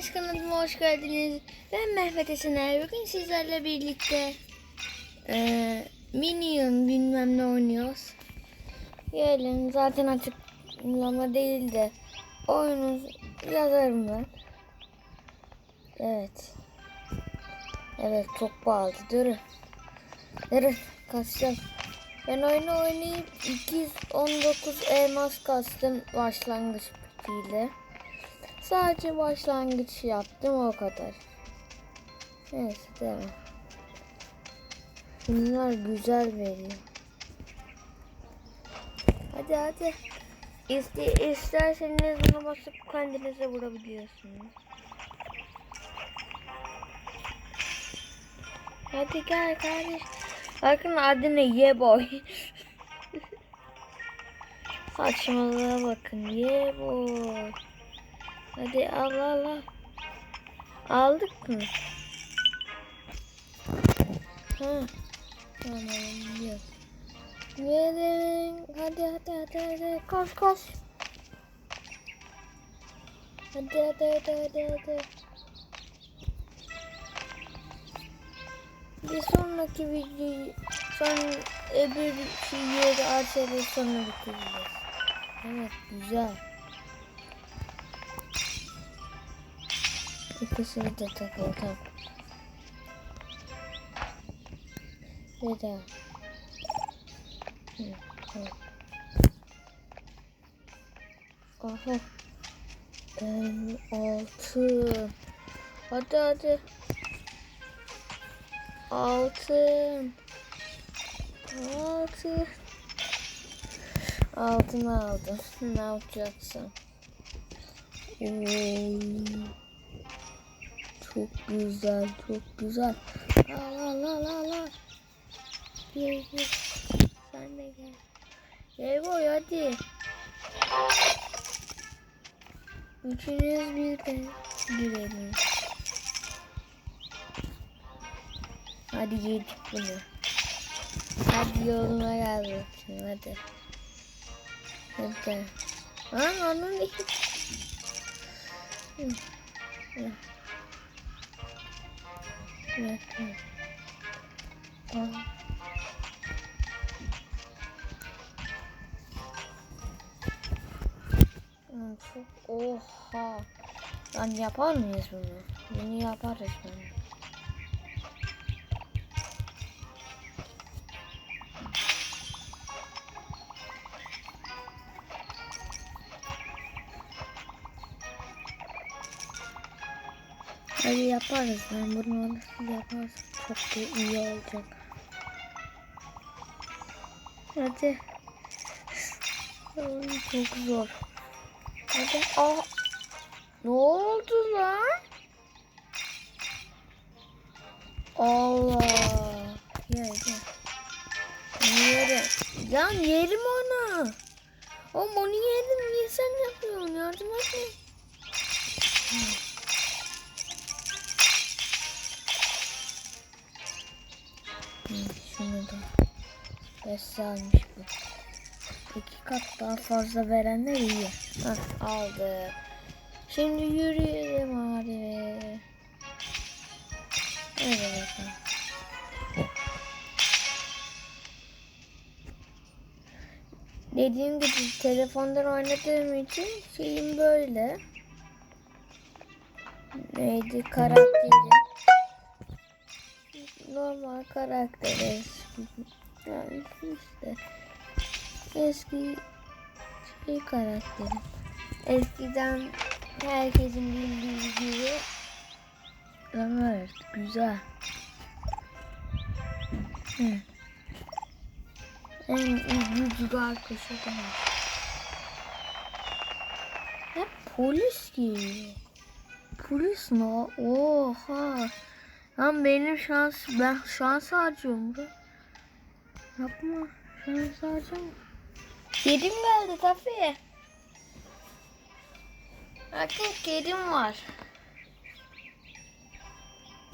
Hepiniz kanalıma hoş geldiniz. Ben Mehmet Esener. Bugün sizlerle birlikte eee Minion bilmem ne oynuyoruz. Gelin zaten açıklama değil de oyunu yazarım ben. Evet. Evet çok pahalı. Durun. Durun. Kasacağım. Ben oyunu oynayıp 219 elmas kastım başlangıç ile. Sadece başlangıç yaptım o kadar. Neyse devam. Bunlar güzel veriyor. Hadi hadi. İste, isterseniz buna basıp kendinize vurabiliyorsunuz. Hadi gel kardeş. Bakın adı ne? Yeboy. Saçmalığa bakın. Yeboy. Hadi al al al. Aldık mı? Ha. Tamam yok. Verin. Hadi hadi hadi hadi. Koş koş. Hadi hadi hadi hadi hadi. Bir sonraki videoyu son öbür şey yeri açarız sonra bitireceğiz. Evet güzel. İkisini de takalım tamam. Bir daha. Aha. Ben altı. Hadi hadi. Altın. Altın. Altın aldım. Ne yapacaksın? Oo. Çok güzel, çok güzel. Al al al al. Gel gel. Sen de gel. Boy hadi. Üçünüz birden girelim. Hadi yedik bunu. Hadi yoluna gel bakayım hadi. Hadi. Ha onun. Hı. Hı. Hı. Aa. Hı, Çok oha. Lan yapar mıyız bunu? Bunu yaparız bunu. Hadi yaparız. Ben bunu alırsın yaparız. Çok da iyi olacak. Hadi. Çok zor. Hadi. Aa. Ne oldu lan? Allah. Gel. Yerim. Lan yerim onu. Oğlum onu yedim. Niye sen yapıyorsun? Yardım et. Beş almış bu. İki kat daha fazla verenler iyi. Hah, aldı. Şimdi yürüyelim hadi. Hadi bakalım. Dediğim gibi telefondan oynadığım için şeyim böyle. Neydi karakteri? Normal karakter eski. Yani işte eski şey karakteri. Eskiden herkesin bildiği gibi Evet, güzel. Hı. En ilginç arkadaşı da. Hep polis geliyor. Polis o? Oha. Lan benim şans, ben şans harcıyorum bro. Yapma, şans harcama. Kedim geldi tabii. Bakın kedim var.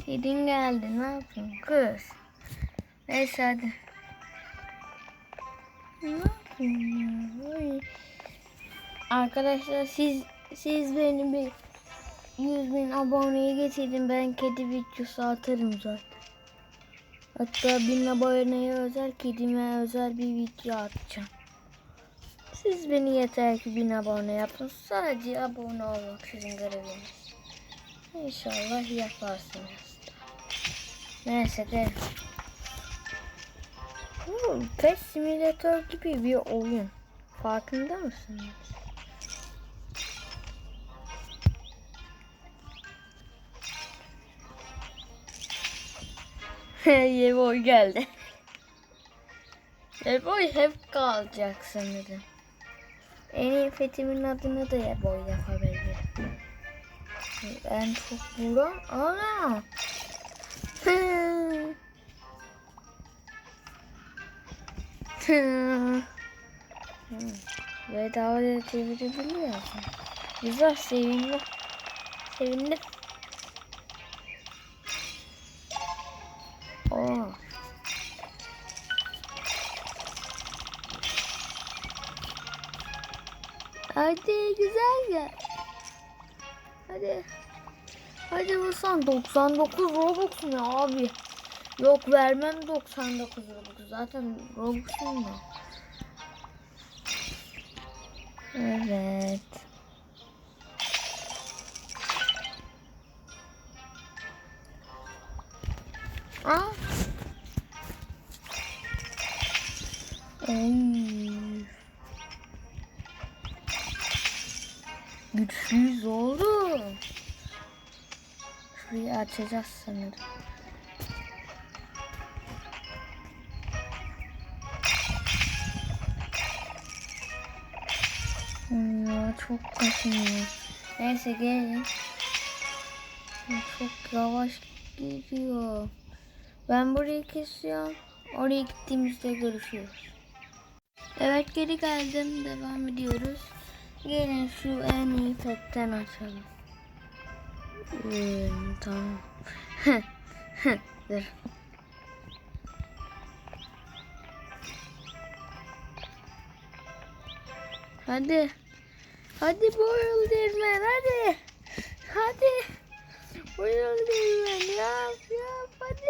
Kedin geldi, ne yapayım kız? Neyse hadi. Ne yapayım ya? Arkadaşlar siz siz beni bir 100 bin aboneyi getirdim. Ben kedi videosu atarım zaten. Hatta bin aboneye özel kedime özel bir video atacağım. Siz beni yeter ki bin abone yapın. Sadece abone olmak sizin göreviniz. İnşallah yaparsınız. Neyse de. Bu Pet Simulator gibi bir oyun. Farkında mısınız? Yeboy geldi. Yeboy hep kalacak sanırım. En iyi fetimin adını da Yeboy yapabilir. En çok vuran ana. Ve daha da çevirebiliyorsun. Güzel sevindim. Sevindim. Hadi güzel gel. Hadi. Hadi bu son 99 Robux ne abi? Yok vermem 99 Robux. Zaten Robux'um mu? Evet. Aa. Ay. Güçlüyüz oğlum. Şurayı açacağız sanırım. Hmm, Ya çok kaşınıyor. Neyse gelin. Çok yavaş gidiyor. Ben burayı kesiyorum. Oraya gittiğimizde görüşürüz. Evet geri geldim. Devam ediyoruz. Gelin şu en iyi petten açalım. Hmm, tamam. Dur. Hadi. Hadi boyul dirmen hadi. Hadi. Boyul dirmen yap yap hadi.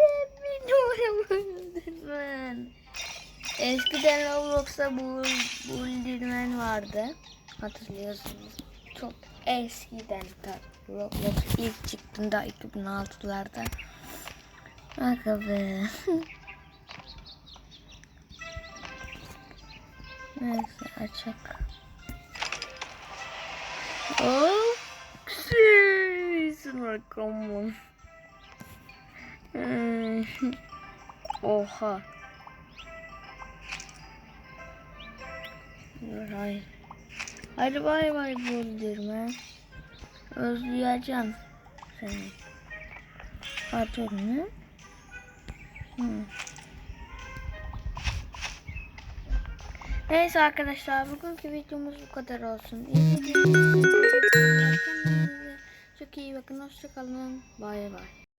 Bir numara boyul dirmen. Eskiden Roblox'ta bu Buldirmen vardı. Hatırlıyorsunuz. Çok eskiden tabii. Roblox ilk çıktığında 2006'larda. Aga be. Neyse açık. Oh, Sen rakamım. Hmm. Oha. Hayır. Hadi bay bay Buldirmen. Özleyeceğim seni. Pardon mu? Hmm. Neyse arkadaşlar bugünkü videomuz bu kadar olsun. Kendinize çok iyi bakın. Hoşçakalın. Bay bay.